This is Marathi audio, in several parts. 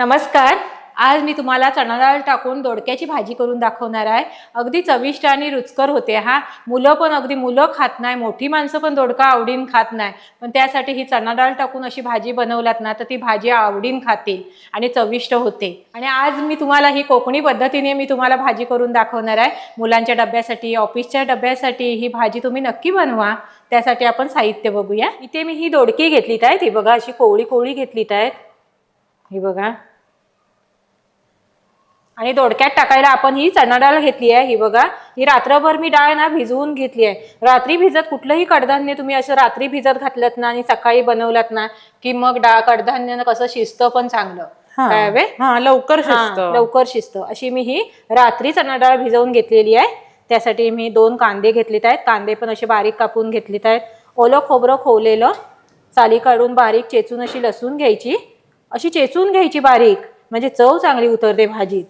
नमस्कार. आज मी तुम्हाला चणा डाळ टाकून दोडक्याची भाजी करून दाखवणार आहे. अगदी चविष्ट आणि रुचकर होते हा. मुलं पण अगदी मुलं खात नाही मोठी माणसं पण दोडका आवडीन खात नाही. पण त्यासाठी ही चणा डाळ टाकून अशी भाजी बनवलात ना तर ती भाजी आवडीन खातील आणि चविष्ट होते. आणि आज मी तुम्हाला ही कोकणी पद्धतीने मी तुम्हाला भाजी करून दाखवणार आहे. मुलांच्या डब्यासाठी ऑफिसच्या डब्यासाठी ही भाजी तुम्ही नक्की बनवा. त्यासाठी आपण साहित्य बघूया. इथे मी ही दोडकी घेतलीत आहेत ही बघा अशी कोवळी कोवळी घेतलीत आहेत. ही बघा. आणि दोडक्यात टाकायला आपण ही चणा डाळ घेतली आहे. ही बघा ही रात्रभर मी डाळ ना भिजवून घेतली आहे. रात्री भिजत कुठलंही कडधान्य तुम्ही असं रात्री भिजत घातलं ना आणि सकाळी बनवलात ना की मग डाळ कडधान्य कसं शिजतं पण चांगलं. काय हवे? हा लवकर लवकर शिजत. अशी मी ही रात्री चणा डाळ भिजवून घेतलेली आहे. त्यासाठी मी दोन कांदे घेतलेत आहेत. कांदे पण असे बारीक कापून घेतलेत आहेत. ओलं खोबरं खोवलेलं साली काढून बारीक चेचून अशी लसूण घ्यायची. अशी चेचून घ्यायची बारीक म्हणजे चव चांगली उतरते भाजीत.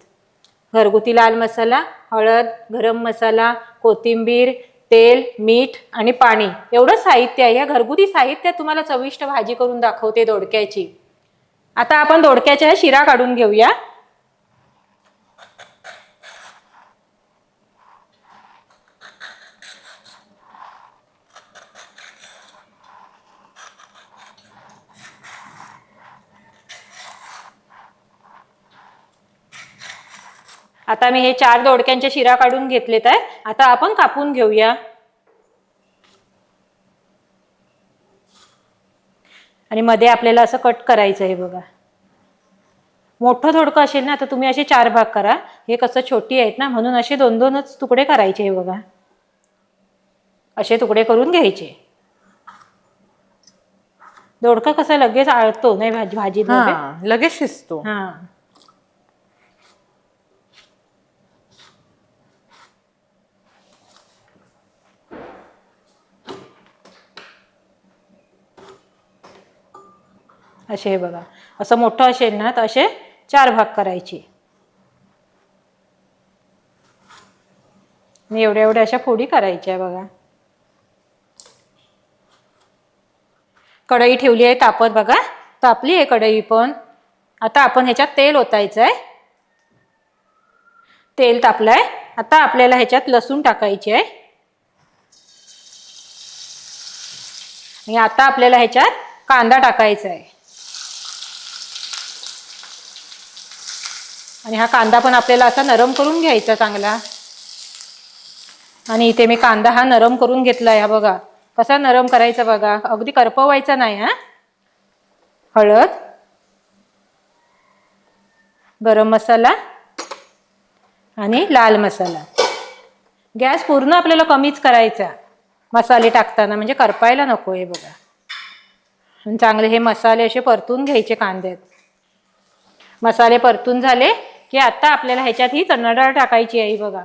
घरगुती लाल मसाला हळद गरम मसाला कोथिंबीर तेल मीठ आणि पाणी. एवढं साहित्य आहे. या घरगुती साहित्यात तुम्हाला चविष्ट भाजी करून दाखवते दोडक्याची. आता आपण दोडक्याच्या शिरा काढून घेऊया. आता मी हे चार दोडक्यांच्या शिरा काढून घेतलेत आहे. आता आपण कापून घेऊया. आणि मध्ये आपल्याला असं कट करायचं आहे बघा. मोठं दोडकं असेल ना तर तुम्ही असे चार भाग करा. हे कसं छोटी आहेत ना म्हणून असे दोन दोनच तुकडे करायचे हे बघा. असे तुकडे करून घ्यायचे. दोडका कसा लगेच आळतो नाही भाजी भाजी हा लगेच शिजतो. हा. असे हे बघा. असं मोठं असेल ना तर असे चार भाग करायचे. एवढ्या एवढ्या अशा फोडी करायच्या बघा. कढई ठेवली आहे तापत बघा. तापली आहे कढई पण. आता आपण ह्याच्यात तेल ओतायचं आहे तेल तापलंय. आता आपल्याला ह्याच्यात लसूण टाकायची आहे. आणि आता आपल्याला ह्याच्यात कांदा टाकायचा आहे. आणि हा कांदा पण आपल्याला असा नरम करून घ्यायचा चांगला. आणि इथे मी कांदा हा नरम करून घेतलाय हा बघा. कसा नरम करायचा बघा. अगदी करपवायचा नाही हा. हळद. गरम मसाला. आणि लाल मसाला. गॅस पूर्ण आपल्याला कमीच करायचा. मसाले टाकताना म्हणजे करपायला नको आहे बघा. आणि चांगले हे मसाले असे परतून घ्यायचे कांद्यात. मसाले परतून झाले की आता आपल्याला ह्याच्यात ही चणा डाळ टाकायची आहे बघा.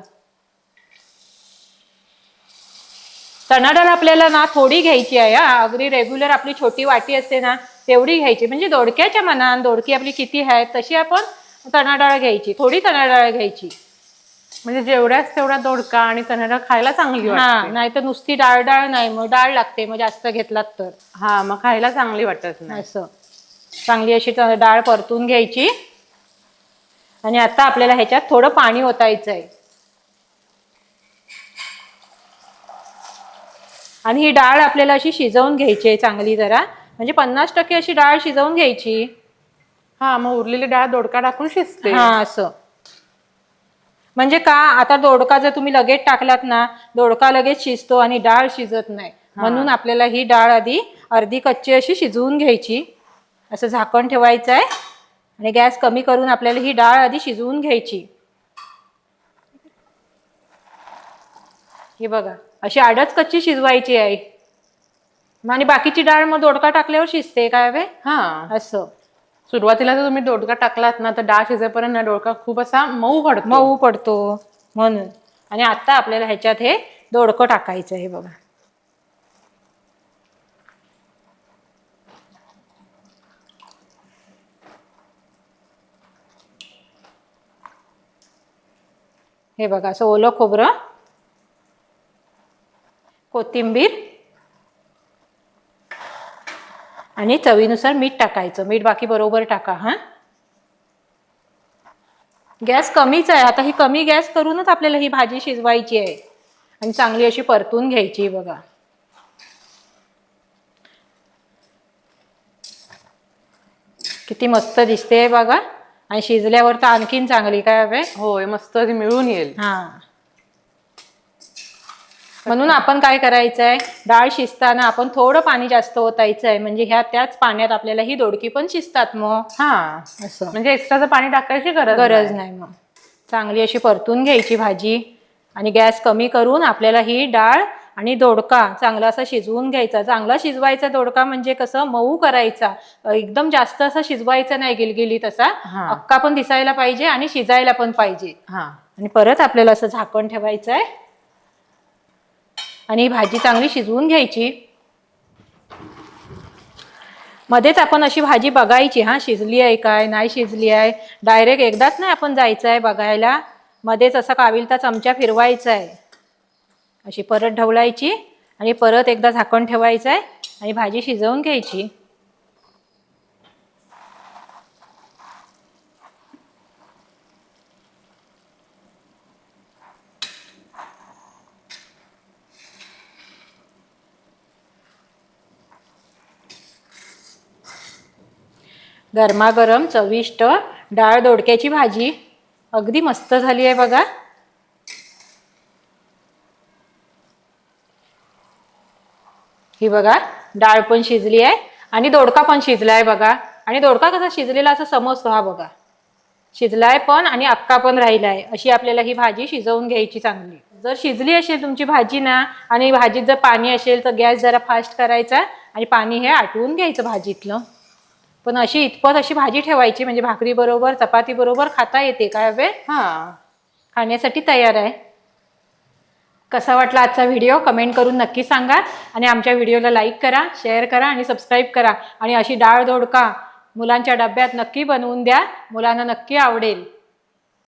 चणा डाळ आपल्याला ना थोडी घ्यायची आहे हा. अगदी रेग्युलर आपली छोटी वाटी असते ना तेवढी घ्यायची. म्हणजे दोडक्याच्या मनान दोडकी आपली किती आहे तशी आपण चणा डाळ घ्यायची. थोडी चणा डाळ घ्यायची. म्हणजे जेवढ्याच तेवढा दोडका आणि कन्नडा खायला चांगली हा नाही तर नुसती डाळ डाळ नाही मग डाळ लागते मग जास्त घेतलात तर. हा मग खायला चांगली वाटत नाही. असं. चांगली अशी डाळ परतून घ्यायची. आणि आता आपल्याला ह्याच्यात थोडं पाणी ओतायचं आहे आणि ही डाळ आपल्याला अशी शिजवून घ्यायची आहे चांगली जरा. म्हणजे पन्नास टक्के अशी डाळ शिजवून घ्यायची. हा मग उरलेली डाळ दोडका टाकून शिजते. हा असं. म्हणजे का आता दोडका जर तुम्ही लगेच टाकलात ना दोडका लगेच शिजतो आणि डाळ शिजत नाही. म्हणून आपल्याला ही डाळ आधी अर्धी कच्ची अशी शिजवून घ्यायची. असं झाकण ठेवायचं आहे आणि गॅस कमी करून आपल्याला ही डाळ आधी शिजवून घ्यायची. ही बघा अशी आडच कच्ची शिजवायची आहे. आणि बाकीची डाळ मग दोडका टाकल्यावर शिजते काय वे? हा. असं. सुरुवातीला जर तुम्ही दोडका टाकलात ना तर डाळ शिजेपर्यंत ना दोडका खूप असा मऊ पडतो. मऊ पडतो म्हणून. आणि आता आपल्याला ह्याच्यात हे दोडकं टाकायचं आहे बघा. हे बघा असं ओलं खोबरं कोथिंबीर आणि चवीनुसार मीठ टाकायचं. मीठ बाकी बरोबर टाका हां. गॅस कमीच आहे. आता ही कमी गॅस करूनच आपल्याला ही भाजी शिजवायची आहे. आणि चांगली अशी परतून घ्यायची बघा. किती मस्त दिसते बघा. आणि शिजल्यावर तर आणखीन चांगली काय हवे? होय मस्त ती मिळून येईल. हा. म्हणून आपण काय करायचं आहे डाळ शिजताना आपण थोडं पाणी जास्त ओतायचं आहे म्हणजे ह्या त्याच पाण्यात आपल्याला ही दोडकी पण शिजतात मग. हा. असं. म्हणजे एक्स्ट्राचं पाणी टाकायची गरज गरज नाही. नाही मग. चांगली अशी परतून घ्यायची भाजी आणि गॅस कमी करून आपल्याला ही डाळ आणि दोडका चांगला असा शिजवून घ्यायचा. चांगला शिजवायचा दोडका म्हणजे कसं? मऊ करायचा. एकदम जास्त असं शिजवायचा नाही गिलगिलीत असा. अक्का पण दिसायला पाहिजे आणि शिजायला पण पाहिजे. हा. आणि परत आपल्याला असं झाकण ठेवायचं आहे आणि भाजी चांगली शिजवून घ्यायची. मध्येच आपण अशी भाजी बघायची हा शिजली आहे काय नाही शिजली आहे. डायरेक्ट एकदाच नाही आपण जायचं आहे बघायला. मध्येच असा काविलता चमचा फिरवायचा आहे अशी परत ढवळायची आणि परत एकदा झाकण ठेवायचं आहे आणि भाजी शिजवून घ्यायची. गरमागरम चविष्ट डाळ दोडक्याची भाजी. अगदी मस्त झाली आहे बघा. ही बघा डाळ पण शिजली आहे आणि दोडका पण शिजला आहे बघा. आणि दोडका कसा शिजलेला असं समजतो हा बघा. शिजलाय पण आणि अक्का पण राहिला आहे अशी आपल्याला ही भाजी शिजवून घ्यायची चांगली. जर शिजली असेल तुमची भाजी ना आणि भाजीत जर पाणी असेल तर गॅस जरा फास्ट करायचा आणि पाणी हे आटवून घ्यायचं भाजीतलं. पण अशी इतपत अशी भाजी ठेवायची म्हणजे भाकरी बरोबर चपाती बरोबर खाता येते काय हवे हा. खाण्यासाठी तयार आहे. कसा वाटला आजचा व्हिडिओ कमेंट करून नक्की सांगा. आणि आमच्या व्हिडिओला लाईक करा शेअर करा आणि सबस्क्राईब करा. आणि अशी डाळ दोडका मुलांच्या डब्यात नक्की बनवून द्या. मुलांना नक्की आवडेल.